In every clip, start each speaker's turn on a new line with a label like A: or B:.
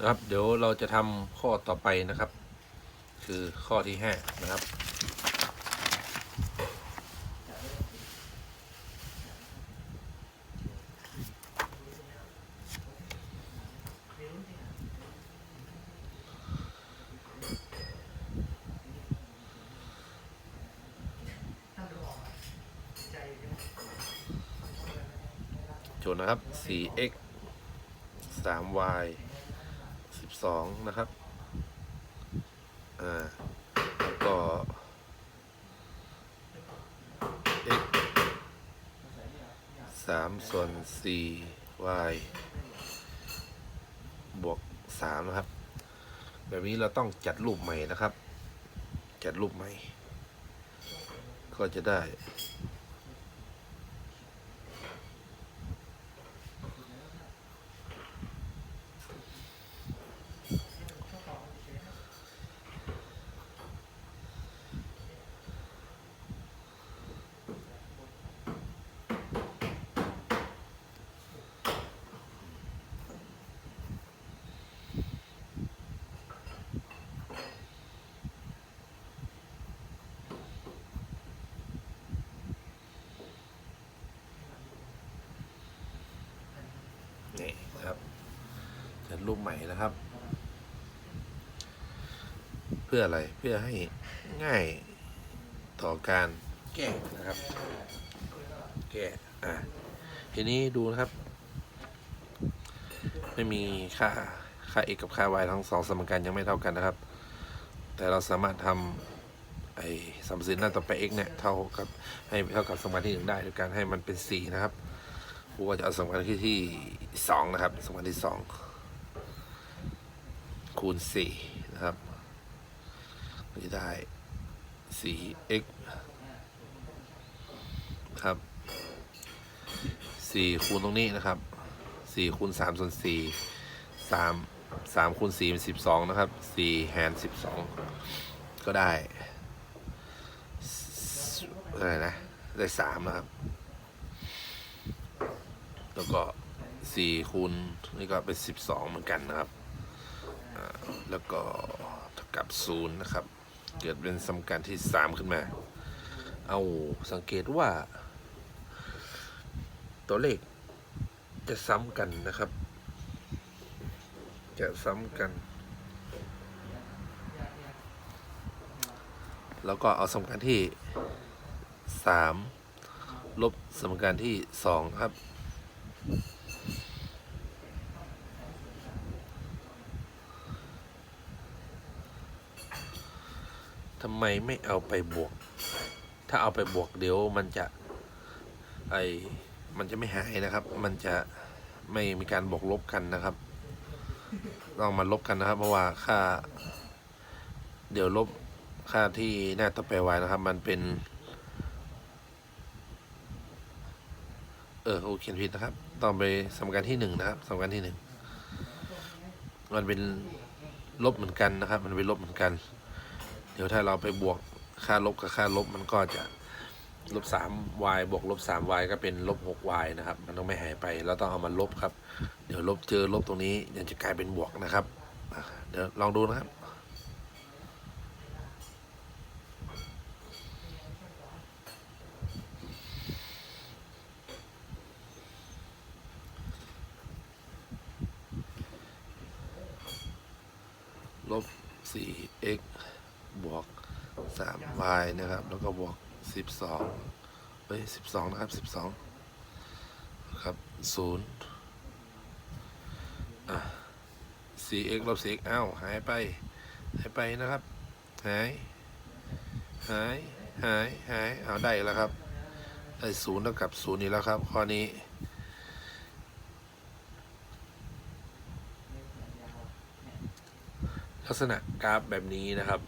A: นะครับ เดี๋ยวเราจะทำข้อต่อไปนะครับ คือข้อที่ห้านะครับโจทย์นะครับ 4x 3y 12นะครับอ่าแล้วก็ x 3ส่วน 4y บวก3นะครับ แบบนี้เราต้องจัดรูปใหม่นะครับ จัดรูปใหม่ ก็จะได้ นี่นะครับจัด รูปใหม่นะครับ เพื่ออะไรเพื่อให้ง่ายต่อการแก้นะครับ แก้อะทีนี้ดูนะครับ ไม่มีค่าค่า x กับค่า y ทั้งสองสมการยังไม่เท่ากันนะครับ แต่เราสามารถทำไอ้สมสินหน้าต่อไป x เนี่ยเท่ากับให้เท่ากับสมการที่หนึ่งได้โดยการให้มันเป็นสี่นะครับครูก็จะเอาสมการที่ที่สองนะครับ สมการที่สอง คูณสี่นะครับก็จะได้สี่ x ครับสี่คูณตรงนี้นะครับสี่คูณสามส่วนสี่สามสามคูณสี่เป็นสิบสองนะครับสี่แหารสิบสองก็ได้อะไรนะ ได้สามนะครับ แล้วก็สี่คูณนี่ก็เป็นสิบสองเหมือนกันนะครับ แล้วก็เท่ากับศูนย์นะครับ เกิดเป็นสมการที่สามขึ้นมา เอาสังเกตว่า ตัวเลขจะซ้ำกันนะครับ จะซ้ำกัน แล้วก็เอาสมการที่สามลบสมการที่สองครับ ทำไมไม่เอาไปบวก ถ้าเอาไปบวกเดี๋ยวมันจะไอมันจะไม่หายนะครับ มันจะไม่มีการบวกลบกันนะครับต้องมาลบกันนะครับ เพราะว่าค่า เดี๋ยวลบค่าที่หน้าต่อไป y นะครับ มันเป็น เออโอเขียนผิดนะครับ ต้องไปสมการที่หนึ่งนะครับสมการที่หนึ่งมันเป็นลบเหมือนกันนะครับ มันเป็นลบเหมือนกัน ดี๋ยวถ้าเราไปบวกค่าลบกับค่าลบมันก็จะลบสาม y บวกลบสาม y ก็เป็นลบหก y นะครับ มันต้องไม่หายไป เราต้องเอามาลบครับ เดี๋ยวลบเจอลบตรงนี้ยังจะกลายเป็นบวกนะครับ เดี๋ยวลองดูนะครับลบ 4x บวก 3y นะครับ แล้วก็บวก 12เฮ้ย12 นะครับ 12 ครับ 0 อะ 4x ลบ 4x อ้าว หายไป หายไปนะครับ หาย หาย หาย หาย เอาได้แล้วครับ ได้ศูนย์เท่ากับศูนย์นี่แล้วครับ ข้อนี้ลักษณะกราฟแบบนี้นะครับ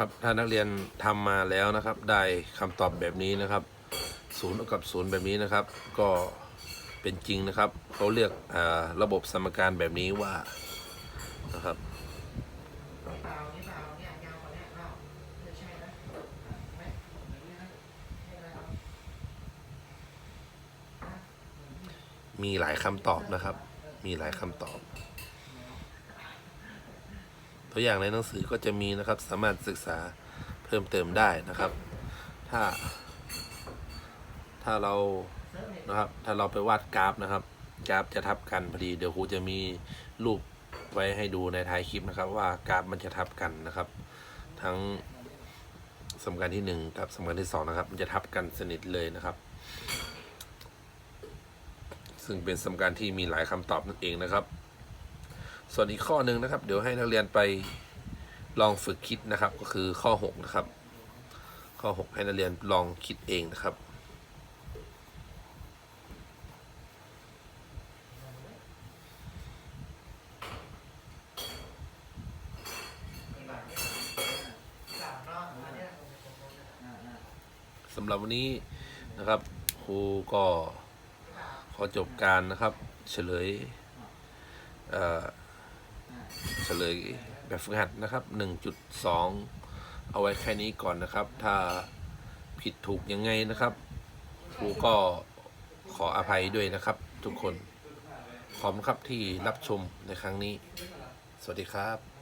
A: ครับถ้านักเรียนทำมาแล้วนะครับ ได้คำตอบแบบนี้นะครับศูนย์กับศูนย์แบบนี้นะครับ ก็เป็นจริงนะครับเขาเรียกระบบสมการแบบนี้ว่านะครับมีหลายคำตอบนะครับ มีหลายคำตอบ ตัวอย่างในหนังสือก็จะมีนะครับ สามารถศึกษาเพิ่มเติมได้นะครับ ถ้า ถ้าเรานะครับ ถ้าเราไปวาดกราฟนะครับ กราฟจะทับกันพอดี เดี๋ยวครูจะมีรูปไว้ให้ดูในท้ายคลิปนะครับ ว่ากราฟมันจะทับกันนะครับ ทั้งสมการที่หนึ่งกับสมการที่สองนะครับ มันจะทับกันสนิทเลยนะครับ ซึ่งเป็นสมการที่มีหลายคำตอบนั่นเองนะครับ ส่วนอีกข้อหนึ่งนะครับ เดี๋ยวให้นักเรียนไปลองฝึกคิดนะครับ ก็คือข้อ6นะครับ ข้อ 6 ให้นักเรียนลองคิดเองนะครับสำหรับวันนี้นะครับครูก็ขอจบการนะครับ เฉลยเอ่อ เฉลยแบบฝึกหัดนะครับ 1.2 เอาไว้แค่นี้ก่อนนะครับ ถ้าผิดถูกยังไงนะครับครูก็ขออภัยด้วยนะครับ ทุกคน ขอบคุณครับที่รับชมในครั้งนี้ สวัสดีครับ